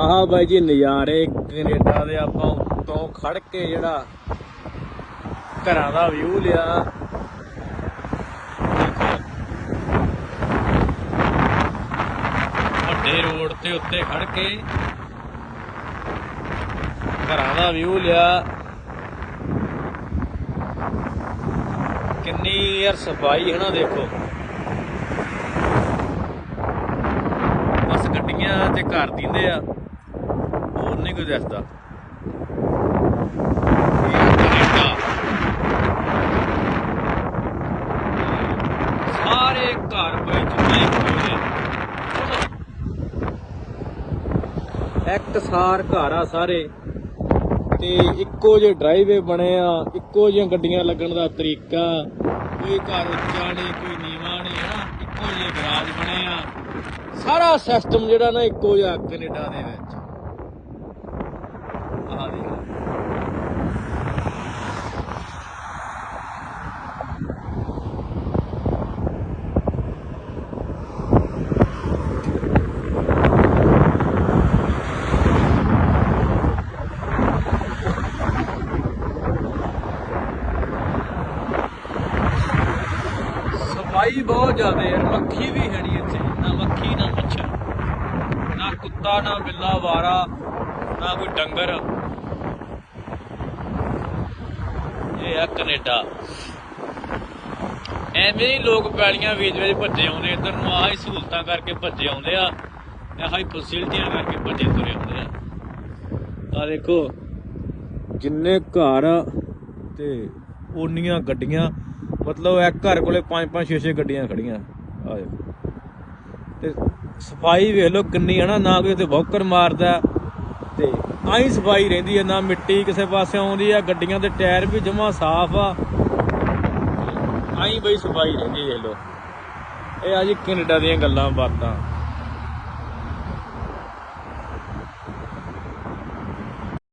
ਆਹ ਬਾਈ ਜੀ ਨਜ਼ਾਰੇ ਕੈਨੇਡਾ ਦੇ ਆਪਾਂ ਉੱਤੋਂ ਖੜ ਕੇ ਜਿਹੜਾ ਘਰਾਂ ਦਾ ਵਿਊ ਲਿਆ। ਵੱਡੇ ਰੋਡ ਤੇ ਉੱਤੇ ਖੜ ਕੇ ਘਰਾਂ ਦਾ ਵਿਊ ਲਿਆ। ਕਿੰਨੀ ਯਾਰ ਸਫ਼ਾਈ ਹੈ ਨਾ ਦੇਖੋ। ਬਸ ਗੱਡੀਆਂ ਤੇ ਘਰ ਦਿੰਦੇ ਆ। ਹੋਰ ਨਹੀਂ ਕੋਈ ਦਿਸਦਾ। ਸਾਰੇ ਘਰ ਬਈ ਜਿੰਨੇ ਹੋਏ ਐਕਟਸਾਰ ਘਰ ਆ ਸਾਰੇ। ਤੇ ਇੱਕੋ ਜਿਹੇ ਡਰਾਈਵੇ ਬਣੇ ਆ, ਇੱਕੋ ਜਿਹੀਆਂ ਗੱਡੀਆਂ ਲੱਗਣ ਦਾ ਤਰੀਕਾ। ਕੋਈ ਘਰ ਉੱਚਾ ਨਹੀਂ, ਕੋਈ ਨੀਵਾਂ ਨਹੀਂ, ਹਨਾ? ਇੱਕੋ ਜਿਹੇ ਗਰਾਜ ਬਣੇ ਆ। ਸਾਰਾ ਸਿਸਟਮ ਜਿਹੜਾ ਨਾ ਇੱਕੋ ਜਿਹਾ ਕੈਨੇਡਾ ਦੇ ਵਿੱਚ। ਆਹ ਦੇਖ ਸਫ਼ਾਈ ਬਹੁਤ ਜ਼ਿਆਦਾ ਯਾਰ ਮੱਖੀ ਵੀ ਹੈ ਨਹੀਂ ਇੱਥੇ, ਨਾ ਮੱਖੀ, ਨਾ ਮੱਛਰ। ਨਾ ਕੁੱਤਾ, ਨਾ ਬਿੱਲਾ, ਵਾਰਾ, ਨਾ ਕੋਈ ਡੰਗਰ। ਇਹ ਕੈਨੇਡਾ। ਐਵੇਂ ਹੀ ਲੋਕ ਪੈਲੀਆਂ ਵੇਚ ਵੇਚ ਭੱਜੇ ਆਉਂਦੇ ਇਧਰ ਨੂੰ ਆਹੀ ਸਹੂਲਤਾਂ ਕਰਕੇ ਭੱਜੇ ਆਉਂਦੇ ਆ ਆਹ ਫੈਸਿਲਿਟੀਆਂ ਕਰਕੇ ਭੱਜੇ ਤੁਰੇ ਆਉਂਦੇ ਆ। ਆ ਦੇਖੋ, ਜਿੰਨੇ ਘਰ ਤੇ ਓਨੀਆਂ ਗੱਡੀਆਂ, ਮਤਲਬ ਇੱਕ ਘਰ ਕੋਲੇ 5 5 6 6 ਗੱਡੀਆਂ ਖੜੀਆਂ। ਆ ਦੇਖੋ। ਤੇ ਸਫ਼ਾਈ ਵੇਖ ਲਓ ਕਿੰਨੀ ਹੈ ਨਾ ਨਾ ਕੋਈ ਤੇ ਵੌਕਰ ਮਾਰਦਾ। ਤੇ ਆਈ ਸਫ਼ਾਈ ਰਹਿੰਦੀ ਹੈ ਨਾ ਮਿੱਟੀ ਕਿਸੇ ਪਾਸੇ ਆਉਂਦੀ ਆ, ਗੱਡੀਆਂ ਦੇ ਟਾਇਰ ਵੀ ਜਮਾ ਸਾਫ਼ ਆ। ਆਈ ਬਈ ਸਫ਼ਾਈ ਰਹਿੰਦੀ ਵੇਖ ਲਓ। ਇਹ ਆ ਜੀ ਕੈਨੇਡਾ ਦੀਆਂ ਗੱਲਾਂ ਬਾਤਾਂ।